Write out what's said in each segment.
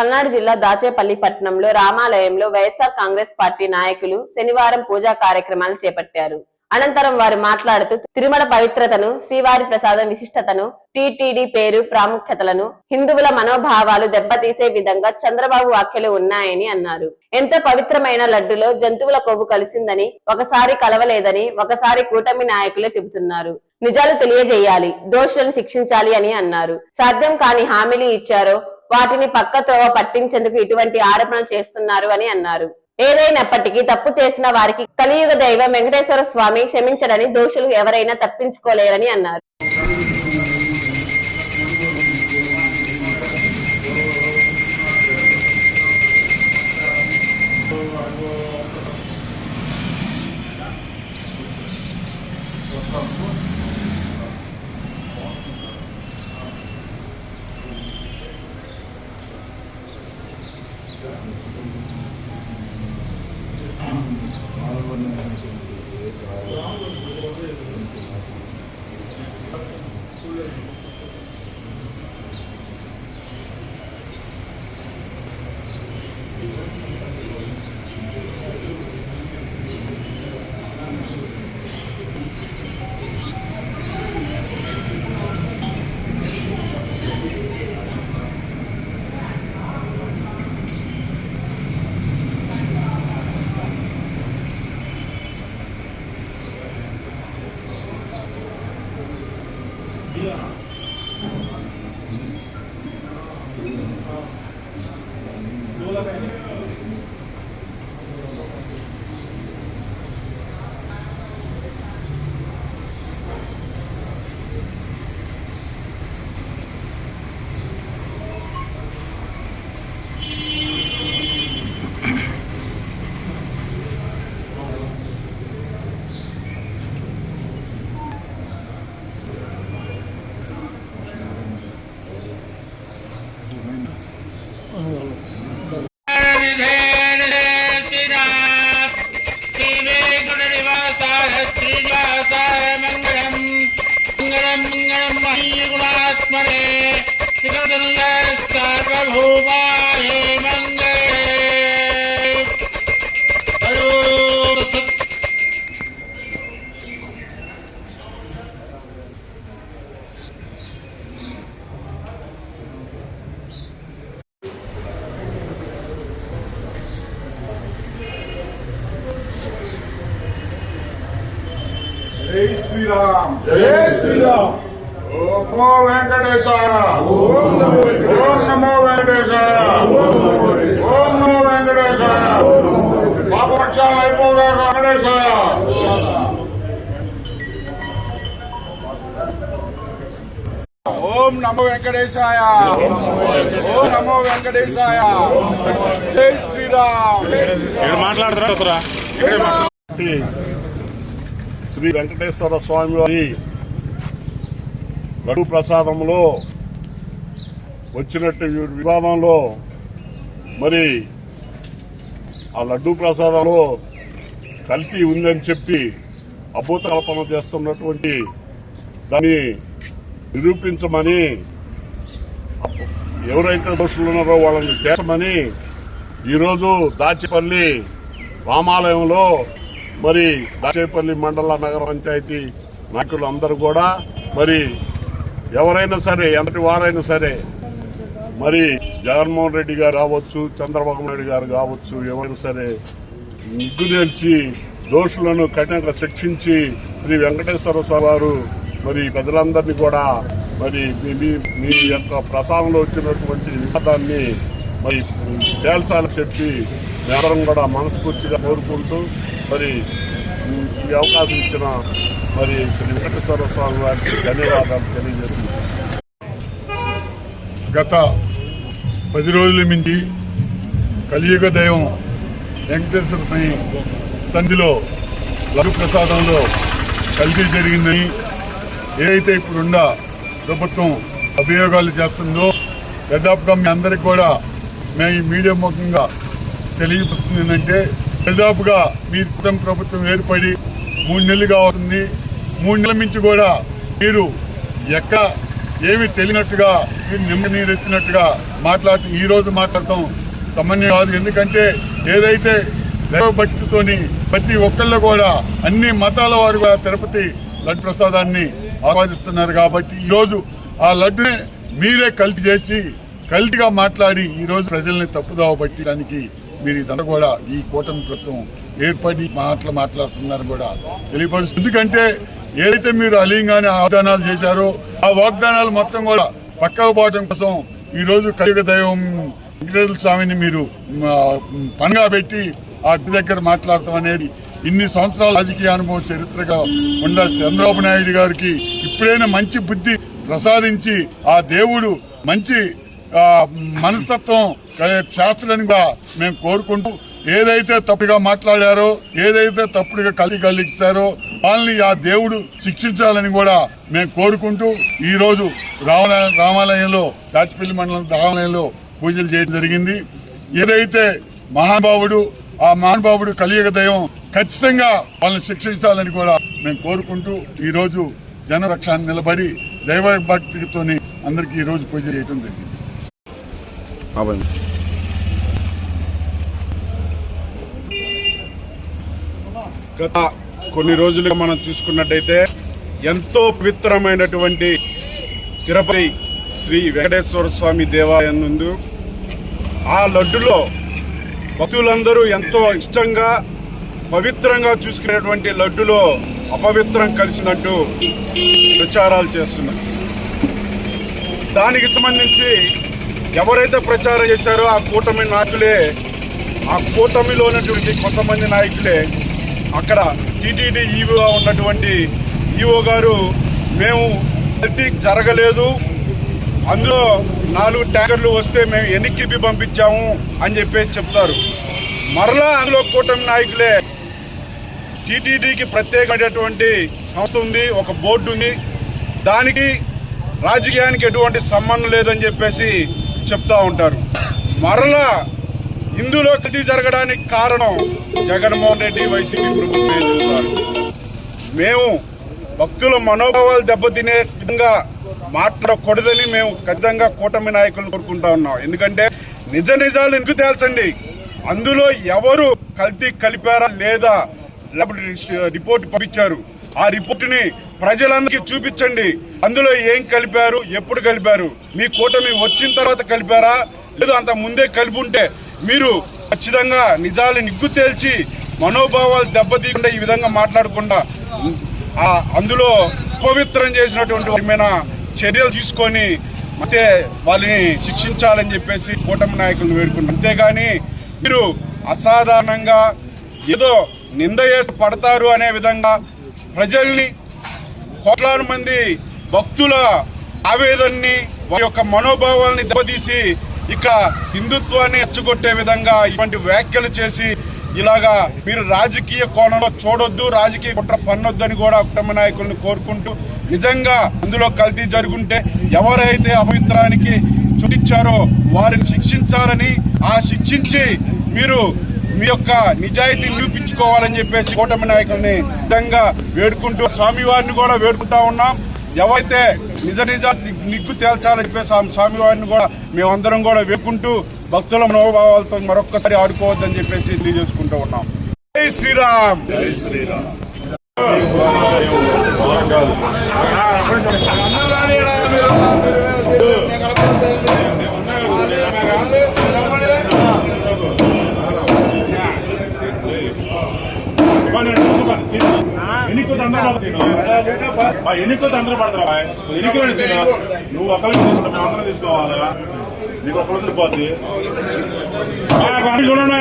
పల్నాడు జిల్లా దాచేపల్లి పట్టణంలో రామాలయంలో వైఎస్ఆర్ కాంగ్రెస్ పార్టీ నాయకులు శనివారం పూజా కార్యక్రమాలు చేపట్టారు. అనంతరం వారు మాట్లాడుతూ తిరుమల పవిత్రతను శ్రీవారి ప్రసాదం విశిష్టతను టిటిడి పేరు ప్రాముఖ్యతలను హిందువుల మనోభావాలు దెబ్బతీసే విధంగా చంద్రబాబు వ్యాఖ్యలు ఉన్నాయని అన్నారు. ఎంతో పవిత్రమైన లడ్డులో జంతువుల కొవ్వు కలిసిందని ఒకసారి కలవలేదని ఒకసారి కూటమి నాయకులే చెబుతున్నారు. నిజాలు తెలియజేయాలి దోషులను శిక్షించాలి అని అన్నారు. సాధ్యం కాని హామీలు ఇచ్చారో వాటిని పక్క త్రోవ పట్టించేందుకు ఇటువంటి ఆరోపణలు చేస్తున్నారు అని అన్నారు. ఏదైనప్పటికీ తప్పు చేసిన వారికి కలియుగ దైవం వెంకటేశ్వర స్వామి క్షమించడని దోషులు ఎవరైనా తప్పించుకోలేరని అన్నారు. జై శ్రీరామ్. జై శ్రీరామ్. ఓం నమో వెంకటేశాయ ఓం నమో ఓం నమో వెంకటేశాయ ఓం నమో వెంకటేశాయ. పాపపక్షాలు అయిపోగా వెంకటేశాయ. ఓం నమో వెంకటేశాయ. ఓం నమో వెంకటేశాయ. జై శ్రీరామ్. మాట్లాడతారా శ్రీ వెంకటేశ్వర స్వామి వారి గడు ప్రసాదంలో వచ్చినట్టు వివాదంలో మరి ఆ లడ్డూ ప్రసాదంలో కల్తీ ఉందని చెప్పి అభూతకల్పన చేస్తున్నటువంటి దాన్ని నిరూపించమని ఎవరైతే దోషులు ఉన్నారో వాళ్ళని చేసమని ఈరోజు దాచిపల్లి రామాలయంలో మరి దాచేపల్లి మండల నగర పంచాయతీ నాయకులు అందరూ కూడా మరి ఎవరైనా సరే ఎంతటి వారైనా సరే మరి జగన్మోహన్ రెడ్డి గారు కావచ్చు చంద్రబాబు నాయుడు గారు కావచ్చు ఎవరైనా సరే ముగ్గు తేల్చి దోషులను కఠినంగా శిక్షించి శ్రీ వెంకటేశ్వర స్వామి వారు మరి ప్రజలందరినీ కూడా మరి మీ- మీ మీ యొక్క ప్రసాదంలో వచ్చినటువంటి వివాదాన్ని మరి తేల్చాలని చెప్పి మేమందరం కూడా మనస్ఫూర్తిగా కోరుకుంటూ మరి ఈ అవకాశం ఇచ్చిన మరి శ్రీ వెంకటేశ్వర స్వామి వారికి ధన్యవాదాలు తెలియజేస్తున్నాను. గత పది రోజుల నుంచి కలియుగ దైవం వెంకటేశ్వర స్వామి సంధిలో లఘు ప్రసాదంలో కల్తీ జరిగిందని ఏదైతే ఇప్పుడున్న ప్రభుత్వం అభియోగాలు చేస్తుందో దాదాపుగా మీ అందరికి కూడా మేము మీడియా ముఖంగా తెలియజేస్తుంది ఏంటంటే దాదాపుగా మీ కుటుంబ ప్రభుత్వం ఏర్పడి మూడు నెలలుగా అవుతుంది. మూడు నెలల నుంచి కూడా మీరు ఎక్కడ ఏమి తెలియనట్టుగా మీరు నిమ్మ నీరెత్తినట్టుగా మాట్లాడుతూ ఈ రోజు మాట్లాడటం సమన్వయం కాదు. ఎందుకంటే ఏదైతే దైవభక్తితోని ప్రతి ఒక్కళ్ళు కూడా అన్ని మతాల వారు కూడా తిరుపతి లడ్డు ప్రసాదాన్ని ఆస్వాదిస్తున్నారు కాబట్టి ఈ రోజు ఆ లడ్డునే మీరే కల్తీ చేసి కల్తీగా మాట్లాడి ఈ రోజు ప్రజల్ని తప్పుదావ పట్టడానికి మీరు ఇదంతా కూడా ఈ కూటమి ప్రభుత్వం ఏర్పడి మాటలు మాట్లాడుతున్నారు కూడా తెలియపరుస్తుంది. ఎందుకంటే ఏదైతే మీరు అలీంగానే వాగ్దానాలు చేశారో ఆ వాగ్దానాలు మొత్తం కూడా పక్కకు పోవడం కోసం ఈ రోజు కలియుగ దైవం వెంకటేశ్వర స్వామిని మీరు పనిగా పెట్టి ఆ దగ్గర మాట్లాడటం అనేది ఇన్ని సంవత్సరాల రాజకీయ అనుభవం చరిత్రగా ఉన్న చంద్రబాబు నాయుడు గారికి ఇప్పుడైనా మంచి బుద్ధి ప్రసాదించి ఆ దేవుడు మంచి మనస్తత్వం శాస్త్రంగా మేము కోరుకుంటూ ఏదైతే తప్పుగా మాట్లాడారో ఏదైతే తప్పుడుగా కలిగి కలిగిస్తారో వాళ్ళని ఆ దేవుడు శిక్షించాలని కూడా మేము కోరుకుంటూ ఈ రోజు రామాలయ రామాలయంలో దాచిపల్లి మండలం రామాలయంలో పూజలు చేయడం జరిగింది. ఏదైతే మహానుభావుడు ఆ మహానుభావుడు కలియుగ దైవం ఖచ్చితంగా వాళ్ళని శిక్షించాలని కూడా మేము కోరుకుంటూ ఈ రోజు జనరక్షణ నిలబడి దైవ భక్తితోని అందరికీ ఈ రోజు పూజ చేయడం జరిగింది. గత కొన్ని రోజులుగా మనం చూసుకున్నట్టయితే ఎంతో పవిత్రమైనటువంటి తిరుపతి శ్రీ వెంకటేశ్వర స్వామి దేవాలయం నందు ఆ లడ్డులో భక్తులందరూ ఎంతో ఇష్టంగా పవిత్రంగా చూసుకునేటువంటి లడ్డులో అపవిత్రం కలిసినట్టు ప్రచారాలు చేస్తున్నారు. దానికి సంబంధించి ఎవరైతే ప్రచారం చేశారో ఆ కూటమి నాయకులే ఆ కూటమిలో ఉన్నటువంటి కొంతమంది నాయకులే అక్కడ టీటీడీ ఈవోగా ఉన్నటువంటి ఈవో గారు మేము ప్రతి జరగలేదు. అందులో నాలుగు ట్యాంకర్లు వస్తే మేము ఎన్నికకి పంపించాము అని చెప్పేసి చెప్తారు. మరలా అందులో కూటమి నాయకులే టీటీడీకి ప్రత్యేకమైనటువంటి సంస్థ ఉంది ఒక బోర్డు ఉంది. దానికి రాజకీయానికి ఎటువంటి సంబంధం లేదని చెప్పేసి చెప్తా ఉంటారు. మరలా ఇందులో కృతి జరగడానికి కారణం జగన్మోహన్ రెడ్డి వైసీపీ ప్రభుత్వమే చెప్తారు మేము భక్తుల మనోభావాలు దెబ్బతినే విధంగా మాట్లాడకూడదని మేము ఖచ్చితంగా కూటమి నాయకులను కోరుకుంటా ఉన్నాం. ఎందుకంటే నిజ నిజాలు ఎందుకు తేల్చండి? అందులో ఎవరు కల్తీ కలిపారా లేదా రిపోర్ట్ పంపించారు? ఆ రిపోర్టుని ప్రజలందరికీ చూపించండి. అందులో ఏం కలిపారు? ఎప్పుడు కలిపారు? మీ కూటమి వచ్చిన తర్వాత కలిపారా? లేదు అంత ముందే కలిపి ఉంటే మీరు ఖచ్చితంగా నిజాలు నిగ్గు తేల్చి మనోభావాలు దెబ్బతీయకుండా ఈ విధంగా మాట్లాడకుండా ఆ అందులో పవిత్రం చేసినటువంటి చర్యలు తీసుకొని అయితే వాళ్ళని శిక్షించాలని చెప్పేసి కూటమి నాయకులను వేడుకున్నారు అంతేగాని మీరు అసాధారణంగా ఏదో నింద చేసి పడతారు అనే విధంగా ప్రజల్ని కోట్లాది మంది భక్తుల ఆవేదనని వారి యొక్క మనోభావాల్ని దెబ్బతీసి ఇక హిందుత్వాన్ని ఎచ్చగొట్టే విధంగా ఇటువంటి వ్యాఖ్యలు చేసి ఇలాగా మీరు రాజకీయ కోణంలో చూడొద్దు రాజకీయ కుట్ర పన్నొద్దు అని కూడా కుటుంబ నాయకులను కోరుకుంటూ నిజంగా అందులో కల్తీ జరుగుంటే ఎవరైతే అపవిత్రానికి చుట్టించారో వారిని శిక్షించాలని ఆ శిక్షించి మీరు మీ యొక్క నిజాయితీ నిరూపించుకోవాలని చెప్పేసి కూటమి నాయకుల్ని నిజంగా వేడుకుంటూ స్వామివారిని కూడా వేడుకుంటా ఉన్నాం. ఎవరైతే నిజ నిజ నిగ్గు తేల్చాలని చెప్పేసి స్వామివారిని కూడా మేమందరం కూడా వేడుకుంటూ భక్తుల మనోభావాలతో మరొక్కసారి ఆడుకోవద్దని చెప్పేసి తెలియజేసుకుంటూ ఉన్నాం. జై శ్రీరామ్! ఎన్నికో మా ఎన్నికలతో అందరూ పడతారా ఎన్నికలు నువ్వు ఒక్కరికి తీసుకుంటా మేము అందరం తీసుకోవాలి? నీకు ఒక్కరు సరిపోద్ది అన్ని చూడండి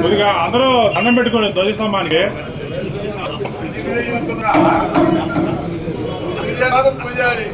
కొద్దిగా అందరూ అన్నం పెట్టుకోండి ధ్వజస్తంభానికి పూజారి